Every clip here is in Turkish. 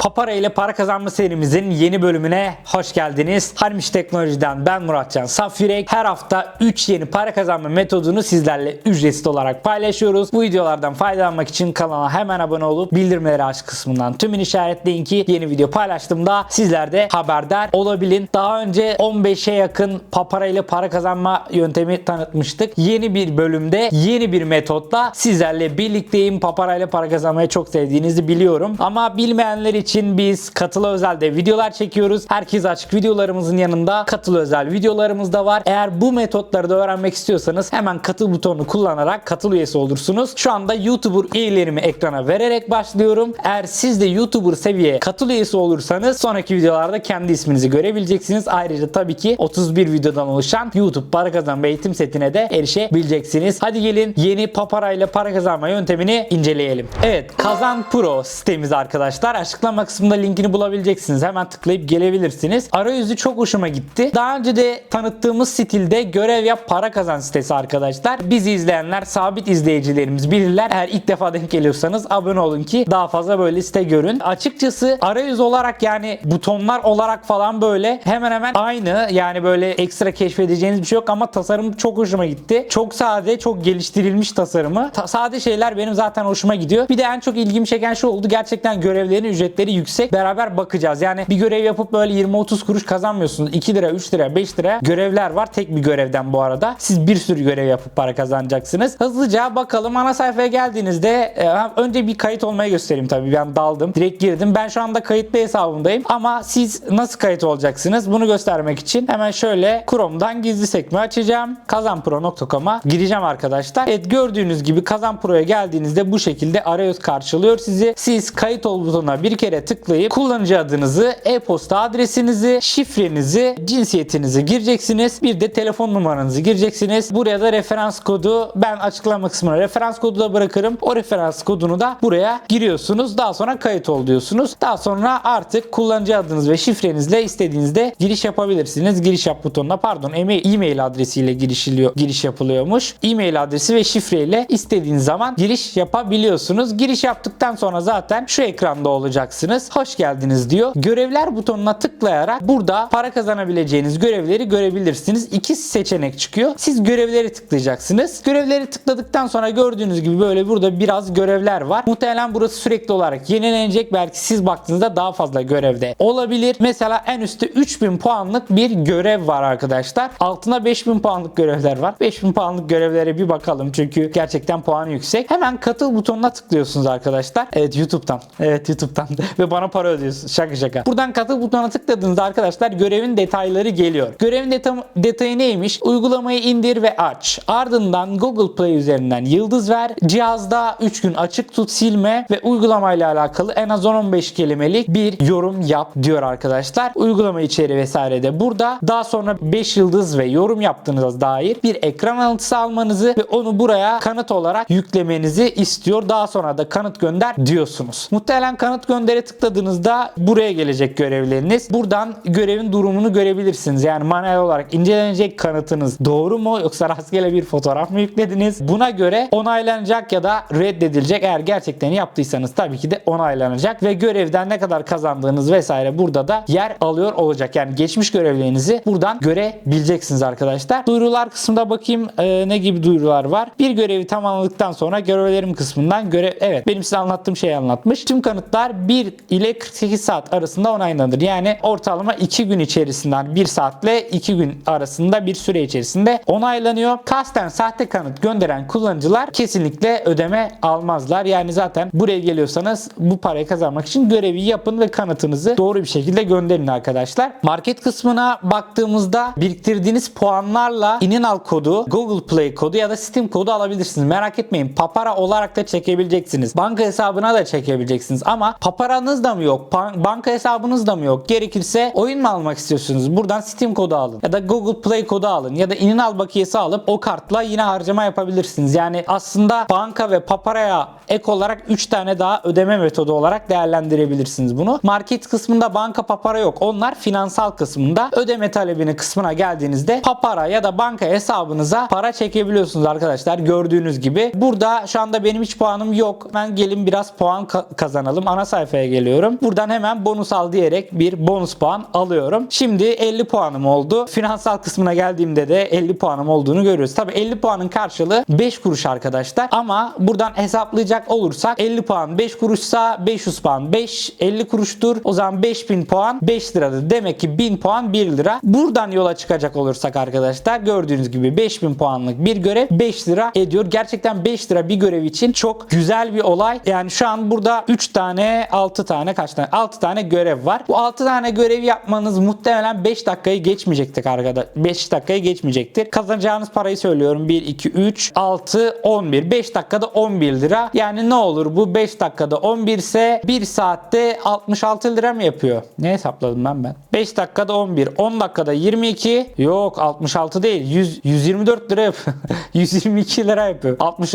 Papara ile para kazanma serimizin yeni bölümüne hoş geldiniz. Harmiş Teknoloji'den ben Muratcan Safirek. Her hafta 3 yeni para kazanma metodunu sizlerle ücretsiz olarak paylaşıyoruz. Bu videolardan faydalanmak için kanala hemen abone olup bildirimleri aç kısmından tümünü işaretleyin ki yeni video paylaştığımda sizler de haberdar olabilin. Daha önce 15'e yakın papara ile para kazanma yöntemi tanıtmıştık. Yeni bir bölümde yeni bir metotla sizlerle birlikteyim. Papara ile para kazanmayı çok sevdiğinizi biliyorum. Ama bilmeyenler için biz katılı özelde videolar çekiyoruz. Herkes açık videolarımızın yanında katılı özel videolarımız da var. Eğer bu metotları da öğrenmek istiyorsanız hemen katıl butonunu kullanarak katıl üyesi olursunuz. Şu anda YouTuber üyelerimi ekrana vererek başlıyorum. Eğer siz de YouTuber seviye katıl üyesi olursanız sonraki videolarda kendi isminizi görebileceksiniz. Ayrıca tabii ki 31 videodan oluşan YouTube para kazanma eğitim setine de erişebileceksiniz. Hadi gelin yeni papara ile para kazanma yöntemini inceleyelim. Evet Kazan Pro sitemiz arkadaşlar. Açıklama kısmında linkini bulabileceksiniz. Hemen tıklayıp gelebilirsiniz. Arayüzü çok hoşuma gitti. Daha önce de tanıttığımız stilde görev yap para kazan sitesi arkadaşlar. Bizi izleyenler sabit izleyicilerimiz bilirler. Eğer ilk defa denk geliyorsanız abone olun ki daha fazla böyle site görün. Açıkçası arayüz olarak yani butonlar olarak falan böyle hemen hemen aynı. Yani böyle ekstra keşfedeceğiniz bir şey yok ama tasarım çok hoşuma gitti. Çok sade, çok geliştirilmiş tasarımı. Ta- sade şeyler benim zaten hoşuma gidiyor. Bir de en çok ilgimi çeken şu oldu. Gerçekten görevlerin ücretleri yüksek. Beraber bakacağız. Yani bir görev yapıp böyle 20-30 kuruş kazanmıyorsunuz. 2 lira, 3 lira, 5 lira görevler var. Tek bir görevden bu arada. Siz bir sürü görev yapıp para kazanacaksınız. Hızlıca bakalım ana sayfaya geldiğinizde e, önce bir kayıt olmayı göstereyim tabii. Ben daldım. Direkt girdim. Ben şu anda kayıtlı hesabımdayım. Ama siz nasıl kayıt olacaksınız? Bunu göstermek için hemen şöyle Chrome'dan gizli sekme açacağım. Kazanpro.com'a gireceğim arkadaşlar. Evet gördüğünüz gibi Kazan Pro'ya geldiğinizde bu şekilde arayüz karşılıyor sizi. Siz kayıt ol butonuna bir kere tıklayıp kullanıcı adınızı, e-posta adresinizi, şifrenizi, cinsiyetinizi gireceksiniz. Bir de telefon numaranızı gireceksiniz. Buraya da referans kodu ben açıklama kısmına referans kodu da bırakırım. O referans kodunu da buraya giriyorsunuz. Daha sonra kayıt ol diyorsunuz. Daha sonra artık kullanıcı adınız ve şifrenizle istediğinizde giriş yapabilirsiniz. Giriş yap butonuna pardon e-mail adresiyle girişiliyor, giriş yapılıyormuş. E-mail adresi ve şifreyle istediğiniz zaman giriş yapabiliyorsunuz. Giriş yaptıktan sonra zaten şu ekranda olacaksınız. Hoş geldiniz diyor. Görevler butonuna tıklayarak burada para kazanabileceğiniz görevleri görebilirsiniz. İki seçenek çıkıyor. Siz görevleri tıklayacaksınız. Görevleri tıkladıktan sonra gördüğünüz gibi böyle burada biraz görevler var. Muhtemelen burası sürekli olarak yenilenecek. Belki siz baktığınızda daha fazla görevde olabilir. Mesela en üstte 3000 puanlık bir görev var arkadaşlar. Altına 5000 puanlık görevler var. 5000 puanlık görevlere bir bakalım çünkü gerçekten puanı yüksek. Hemen katıl butonuna tıklıyorsunuz arkadaşlar. Evet YouTube'dan. Evet YouTube'dan. Ve bana para ödüyorsunuz. Şaka şaka. Buradan katıl butonuna tıkladığınızda arkadaşlar görevin detayları geliyor. Görevin deta- detayı neymiş? Uygulamayı indir ve aç. Ardından Google Play üzerinden yıldız ver. Cihazda 3 gün açık tut silme ve uygulamayla alakalı en az 10-15 kelimelik bir yorum yap diyor arkadaşlar. Uygulama içeri vesaire de burada. Daha sonra 5 yıldız ve yorum yaptığınıza dair bir ekran alıntısı almanızı ve onu buraya kanıt olarak yüklemenizi istiyor. Daha sonra da kanıt gönder diyorsunuz. Muhtemelen kanıt göndere tıkladığınızda buraya gelecek görevleriniz. Buradan görevin durumunu görebilirsiniz. Yani manuel olarak incelenecek kanıtınız doğru mu yoksa rastgele bir fotoğraf mı yüklediniz? Buna göre onaylanacak ya da reddedilecek. Eğer gerçekten yaptıysanız tabii ki de onaylanacak ve görevden ne kadar kazandığınız vesaire burada da yer alıyor olacak. Yani geçmiş görevlerinizi buradan görebileceksiniz arkadaşlar. Duyurular kısmında bakayım e, ne gibi duyurular var. Bir görevi tamamladıktan sonra görevlerim kısmından görev evet benim size anlattığım şeyi anlatmış. Tüm kanıtlar 1 ile 48 saat arasında onaylanır. Yani ortalama 2 gün içerisinden 1 saatle 2 gün arasında bir süre içerisinde onaylanıyor. Kasten sahte kanıt gönderen kullanıcılar kesinlikle ödeme almazlar. Yani zaten buraya geliyorsanız bu parayı kazanmak için görevi yapın ve kanıtınızı doğru bir şekilde gönderin arkadaşlar. Market kısmına baktığımızda biriktirdiğiniz puanlarla Ininal kodu, Google Play kodu ya da Steam kodu alabilirsiniz. Merak etmeyin. Papara olarak da çekebileceksiniz. Banka hesabına da çekebileceksiniz. Ama paparanız da mı yok? Banka hesabınız da mı yok? Gerekirse oyun mu almak istiyorsunuz? Buradan Steam kodu alın. Ya da Google Play kodu alın. Ya da Ininal bakiyesi alıp o kartla yine harcama yapabilirsiniz. Yani aslında banka ve paparaya ek olarak 3 tane daha ödeme metodu olarak değerlendirebilirsiniz bunu. Market kısmında banka papara yok. Onlar finansal kısmında ödeme talebinin kısmına geldiğinizde papara ya da banka hesabınıza para çekebiliyorsunuz arkadaşlar. Gördüğünüz gibi. Burada şu anda benim hiç puanım yok. Ben gelin biraz puan ka- kazanalım. Ana sayfaya geliyorum. Buradan hemen bonus al diyerek bir bonus puan alıyorum. Şimdi 50 puanım oldu. Finansal kısmına geldiğimde de 50 puanım olduğunu görüyoruz. Tabii 50 puanın karşılığı 5 kuruş arkadaşlar. Ama buradan hesaplayacak olursak 50 puan 5 kuruşsa 500 puan 5 50 kuruştur. O zaman 5000 puan 5 liradır. Demek ki 1000 puan 1 lira. Buradan yola çıkacak olursak arkadaşlar gördüğünüz gibi 5000 puanlık bir görev 5 lira ediyor. Gerçekten 5 lira bir görev için çok güzel bir olay. Yani şu an burada 3 tane 6 tane kaç tane 6 tane görev var. Bu 6 tane görevi yapmanız muhtemelen 5 dakikayı geçmeyecektir arkadaşlar. 5 dakikayı geçmeyecektir. Kazanacağınız parayı söylüyorum. 1 2 3 6 11. 5 dakikada 11 lira. Yani ne olur bu 5 dakikada 11 ise 1 saatte 66 lira mı yapıyor? Ne hesapladım lan ben? 5 dakikada 11, 10 dakikada 22. Yok 66 değil. 100 124 lira yapıyor. 122 lira yapıyor. 60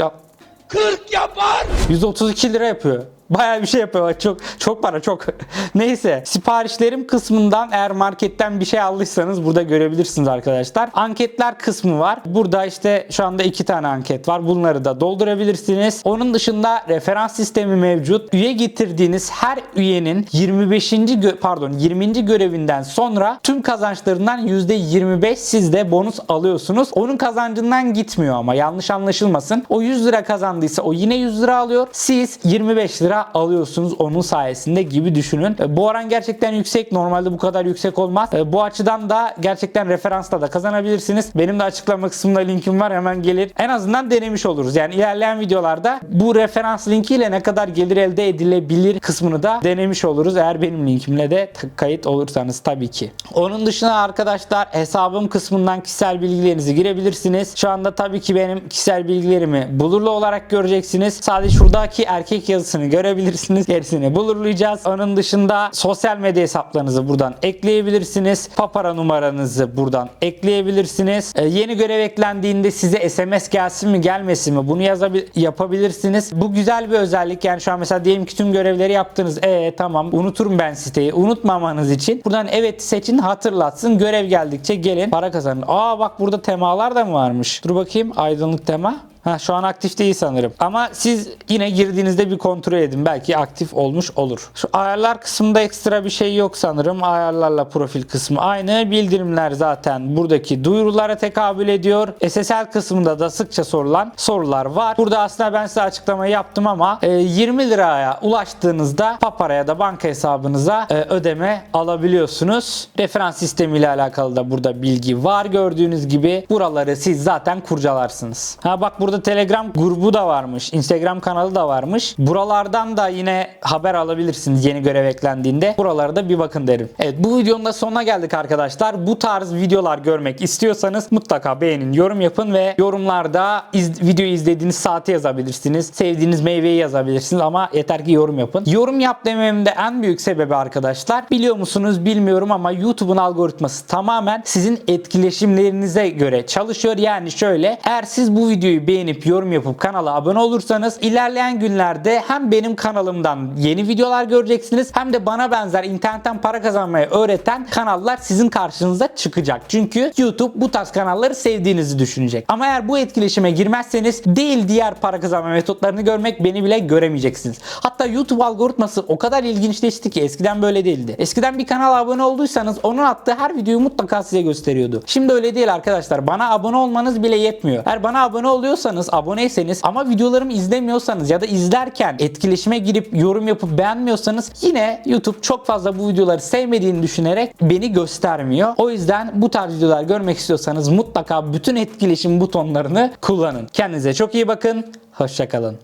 40 yapar. 132 lira yapıyor. Bayağı bir şey yapıyor. Çok çok para çok. Neyse. Siparişlerim kısmından eğer marketten bir şey aldıysanız burada görebilirsiniz arkadaşlar. Anketler kısmı var. Burada işte şu anda iki tane anket var. Bunları da doldurabilirsiniz. Onun dışında referans sistemi mevcut. Üye getirdiğiniz her üyenin 25. gö- pardon 20. görevinden sonra tüm kazançlarından %25 siz de bonus alıyorsunuz. Onun kazancından gitmiyor ama yanlış anlaşılmasın. O 100 lira kazandıysa o yine 100 lira alıyor. Siz 25 lira alıyorsunuz onun sayesinde gibi düşünün. E, Bu oran gerçekten yüksek. Normalde bu kadar yüksek olmaz. E, Bu açıdan da gerçekten referansla da kazanabilirsiniz. Benim de açıklama kısmında linkim var. Hemen gelir. En azından denemiş oluruz. Yani ilerleyen videolarda bu referans linkiyle ne kadar gelir elde edilebilir kısmını da denemiş oluruz. Eğer benim linkimle de kayıt olursanız tabii ki. Onun dışında arkadaşlar hesabım kısmından kişisel bilgilerinizi girebilirsiniz. Şu anda tabii ki benim kişisel bilgilerimi bulurlu olarak göreceksiniz. Sadece şuradaki erkek yazısını görebilirsiniz. Gerisini bulurlayacağız. Onun dışında sosyal medya hesaplarınızı buradan ekleyebilirsiniz. Papara numaranızı buradan ekleyebilirsiniz. Ee, yeni görev eklendiğinde size SMS gelsin mi gelmesin mi bunu yazabil yapabilirsiniz. Bu güzel bir özellik. Yani şu an mesela diyelim ki tüm görevleri yaptınız. E tamam unuturum ben siteyi. Unutmamanız için buradan evet seçin hatırlatsın. Görev geldikçe gelin para kazanın. Aa bak burada temalar da mı varmış? Dur bakayım aydınlık tema. Ha, şu an aktif değil sanırım. Ama siz yine girdiğinizde bir kontrol edin. Belki aktif olmuş olur. Şu ayarlar kısmında ekstra bir şey yok sanırım. Ayarlarla profil kısmı aynı. Bildirimler zaten buradaki duyurulara tekabül ediyor. SSL kısmında da sıkça sorulan sorular var. Burada aslında ben size açıklamayı yaptım ama e, 20 liraya ulaştığınızda Papara ya da banka hesabınıza e, ödeme alabiliyorsunuz. Referans sistemi ile alakalı da burada bilgi var. Gördüğünüz gibi buraları siz zaten kurcalarsınız. Ha bak burada Telegram grubu da varmış. Instagram kanalı da varmış. Buralardan da yine haber alabilirsiniz yeni görev eklendiğinde. Buralara da bir bakın derim. Evet bu videonun da sonuna geldik arkadaşlar. Bu tarz videolar görmek istiyorsanız mutlaka beğenin, yorum yapın ve yorumlarda iz, videoyu izlediğiniz saati yazabilirsiniz. Sevdiğiniz meyveyi yazabilirsiniz ama yeter ki yorum yapın. Yorum yap dememin de en büyük sebebi arkadaşlar biliyor musunuz bilmiyorum ama YouTube'un algoritması tamamen sizin etkileşimlerinize göre çalışıyor. Yani şöyle eğer siz bu videoyu beğenip yorum yapıp kanala abone olursanız ilerleyen günlerde hem benim kanalımdan yeni videolar göreceksiniz hem de bana benzer internetten para kazanmayı öğreten kanallar sizin karşınıza çıkacak. Çünkü YouTube bu tarz kanalları sevdiğinizi düşünecek. Ama eğer bu etkileşime girmezseniz değil diğer para kazanma metotlarını görmek beni bile göremeyeceksiniz. Hatta YouTube algoritması o kadar ilginçleşti ki eskiden böyle değildi. Eskiden bir kanala abone olduysanız onun attığı her videoyu mutlaka size gösteriyordu. Şimdi öyle değil arkadaşlar. Bana abone olmanız bile yetmiyor. Eğer bana abone oluyorsanız, aboneyseniz ama videolarımı izlemiyorsanız ya da izlerken etkileşime girip yorum yapıp beğenmiyorsanız yine YouTube çok fazla bu videoları sevmediğini düşünerek beni göstermiyor. O yüzden bu tarz videolar görmek istiyorsanız mutlaka bütün etkileşim butonlarını kullanın. Kendinize çok iyi bakın. Hoşçakalın.